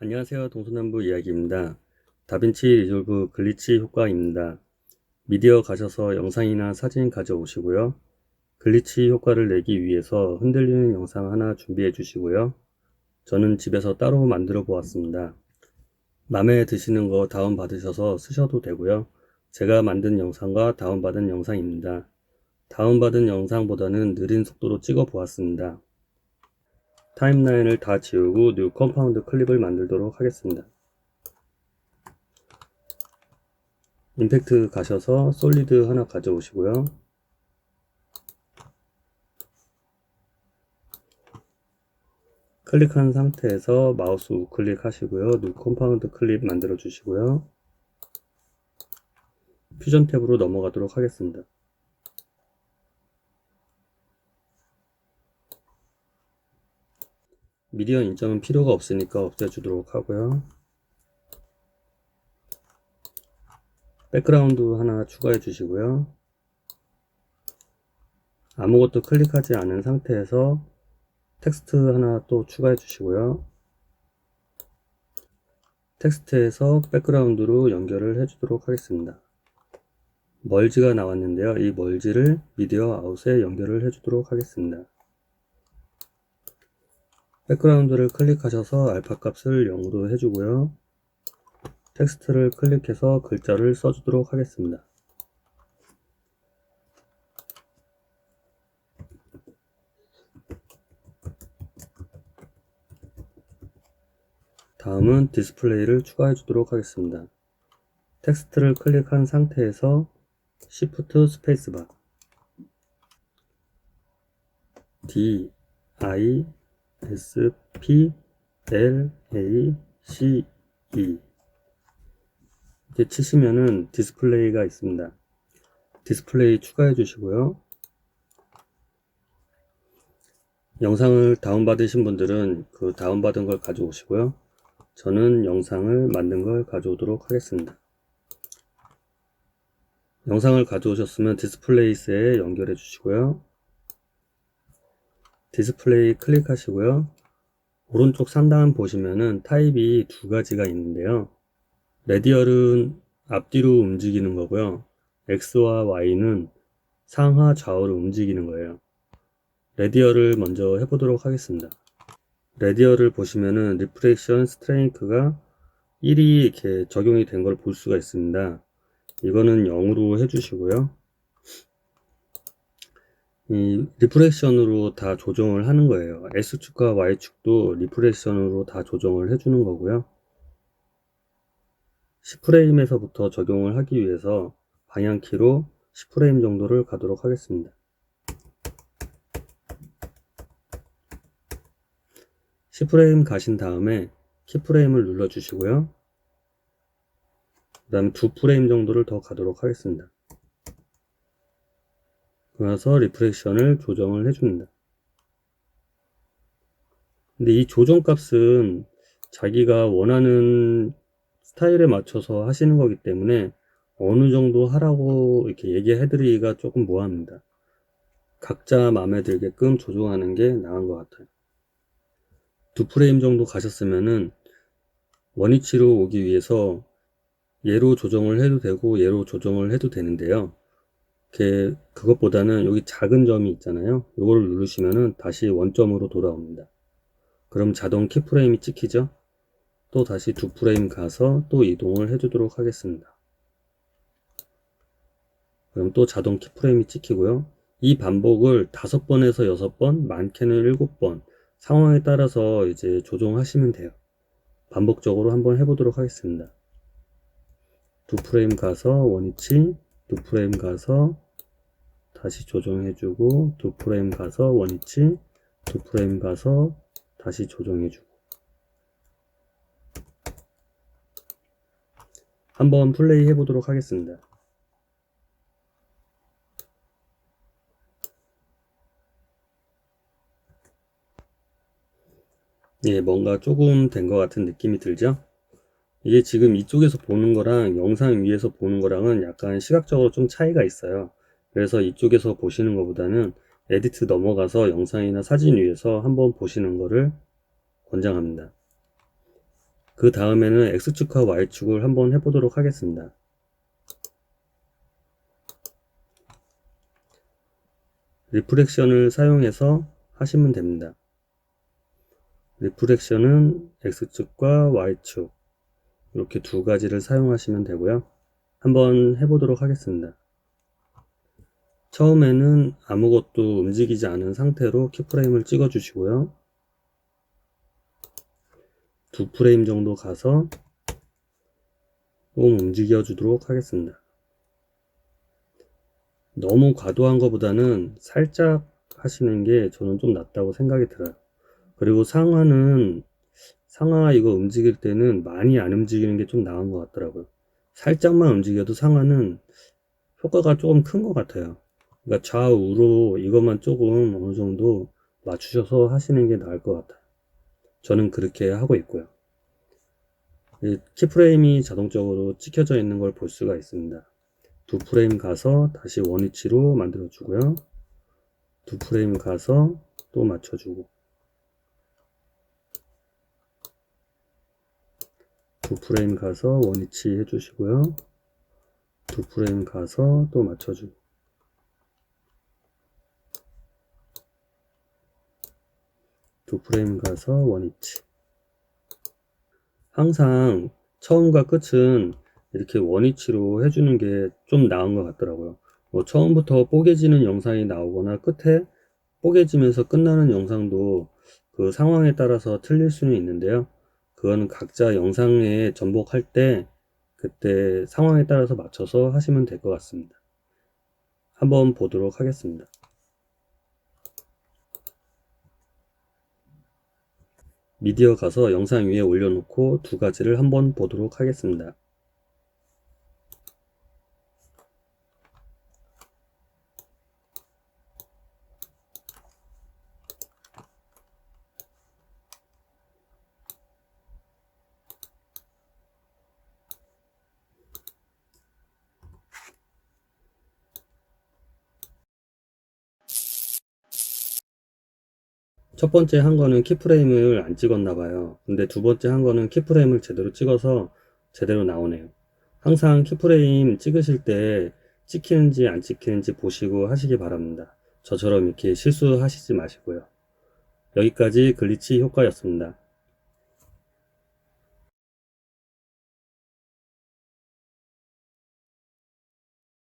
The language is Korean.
안녕하세요. 동서남부 이야기입니다. 다빈치 리졸브 글리치 효과입니다. 미디어 가셔서 영상이나 사진 가져오시고요. 글리치 효과를 내기 위해서 흔들리는 영상 하나 준비해 주시고요. 저는 집에서 따로 만들어 보았습니다. 마음에 드시는 거 다운받으셔서 쓰셔도 되고요. 제가 만든 영상과 다운받은 영상입니다. 다운받은 영상보다는 느린 속도로 찍어 보았습니다. 타임라인을 다 지우고 뉴 컴파운드 클립을 만들도록 하겠습니다. 임팩트 가셔서 솔리드 하나 가져오시고요. 클릭한 상태에서 마우스 우클릭 하시고요. 뉴 컴파운드 클립 만들어 주시고요. 퓨전 탭으로 넘어가도록 하겠습니다. 미디어 인정은 필요가 없으니까 없애주도록 하고요. 백그라운드 하나 추가해 주시고요. 아무것도 클릭하지 않은 상태에서 텍스트 하나 또 추가해 주시고요. 텍스트에서 백그라운드로 연결을 해 주도록 하겠습니다. 멀지가 나왔는데요. 이 멀지를 미디어 아웃에 연결을 해 주도록 하겠습니다. 백그라운드를 클릭하셔서 알파 값을 0으로 해주고요. 텍스트를 클릭해서 글자를 써주도록 하겠습니다. 다음은 디스플레이를 추가해 주도록 하겠습니다. 텍스트를 클릭한 상태에서 Shift 스페이스바 D, I, S, P, L, A, C, E 이렇게 치시면은 디스플레이가 있습니다. 디스플레이 추가해 주시고요. 영상을 다운받으신 분들은 그 다운받은 걸 가져오시고요. 저는 영상을 만든 걸 가져오도록 하겠습니다. 영상을 가져오셨으면 디스플레이스에 연결해 주시고요. 디스플레이 클릭하시고요. 오른쪽 상단 보시면은 타입이 두 가지가 있는데요. 레디얼은 앞뒤로 움직이는 거고요. X와 Y는 상하 좌우로 움직이는 거예요. 레디얼을 먼저 해보도록 하겠습니다. 레디얼을 보시면은 리프렉션 스트레잉크가 1이 이렇게 적용이 된 걸 볼 수가 있습니다. 이거는 0으로 해주시고요. 이 리프렉션으로 다 조정을 하는 거예요. X축과 Y축도 리프렉션으로 다 조정을 해주는 거고요. 10프레임에서부터 적용을 하기 위해서 방향키로 10프레임 정도를 가도록 하겠습니다. 10프레임 가신 다음에 키프레임을 눌러 주시고요. 그 다음에 2프레임 정도를 더 가도록 하겠습니다. 그래서 리프렉션을 조정을 해줍니다. 근데 이 조정 값은 자기가 원하는 스타일에 맞춰서 하시는 거기 때문에 어느 정도 하라고 이렇게 얘기해 드리기가 조금 모호합니다. 각자 마음에 들게끔 조정하는 게 나은 것 같아요. 두 프레임 정도 가셨으면은 원위치로 오기 위해서 얘로 조정을 해도 되고 얘로 조정을 해도 되는데요. 이렇게 그것보다는 여기 작은 점이 있잖아요. 이거를 누르시면은 다시 원점으로 돌아옵니다. 그럼 자동 키프레임이 찍히죠? 또 다시 두 프레임 가서 또 이동을 해주도록 하겠습니다. 그럼 또 자동 키프레임이 찍히고요. 이 반복을 다섯 번에서 여섯 번, 많게는 일곱 번 상황에 따라서 이제 조정하시면 돼요. 반복적으로 한번 해보도록 하겠습니다. 두 프레임 가서 원위치, 두 프레임 가서 다시 조정해주고 두 프레임 가서 원위치, 두 프레임 가서 다시 조정해주고 한번 플레이 해보도록 하겠습니다. 예, 뭔가 조금 된 것 같은 느낌이 들죠? 이게 지금 이쪽에서 보는 거랑 영상 위에서 보는 거랑은 약간 시각적으로 좀 차이가 있어요. 그래서 이쪽에서 보시는 것보다는 에디트 넘어가서 영상이나 사진 위에서 한번 보시는 거를 권장합니다. 그 다음에는 X축과 Y축을 한번 해보도록 하겠습니다. 리프렉션을 사용해서 하시면 됩니다. 리프렉션은 X축과 Y축 이렇게 두 가지를 사용하시면 되고요. 한번 해보도록 하겠습니다. 처음에는 아무것도 움직이지 않은 상태로 키프레임을 찍어 주시고요. 두 프레임 정도 가서 조금 움직여 주도록 하겠습니다. 너무 과도한 것보다는 살짝 하시는 게 저는 좀 낫다고 생각이 들어요. 그리고 상하는 상하 이거 움직일 때는 많이 안 움직이는 게 좀 나은 것 같더라고요. 살짝만 움직여도 상하는 효과가 조금 큰 것 같아요. 그러니까 좌우로 이것만 조금 어느 정도 맞추셔서 하시는 게 나을 것 같아요. 저는 그렇게 하고 있고요. 이 키프레임이 자동적으로 찍혀져 있는 걸 볼 수가 있습니다. 두 프레임 가서 다시 원위치로 만들어 주고요. 두 프레임 가서 또 맞춰주고 두 프레임 가서 원위치 해주시고요. 두 프레임 가서 또 맞춰주고 두 프레임 가서 원위치 항상 처음과 끝은 이렇게 원위치로 해주는 게 좀 나은 것 같더라고요. 뭐 처음부터 뽀개지는 영상이 나오거나 끝에 뽀개지면서 끝나는 영상도 그 상황에 따라서 틀릴 수는 있는데요. 그거는 각자 영상에 전복할 때 그때 상황에 따라서 맞춰서 하시면 될 것 같습니다. 한번 보도록 하겠습니다. 미디어 가서 영상 위에 올려놓고 두 가지를 한번 보도록 하겠습니다. 첫 번째 한 거는 키프레임을 안 찍었나 봐요. 근데 두 번째 한 거는 키프레임을 제대로 찍어서 제대로 나오네요. 항상 키프레임 찍으실 때 찍히는지 안 찍히는지 보시고 하시기 바랍니다. 저처럼 이렇게 실수하시지 마시고요. 여기까지 글리치 효과였습니다.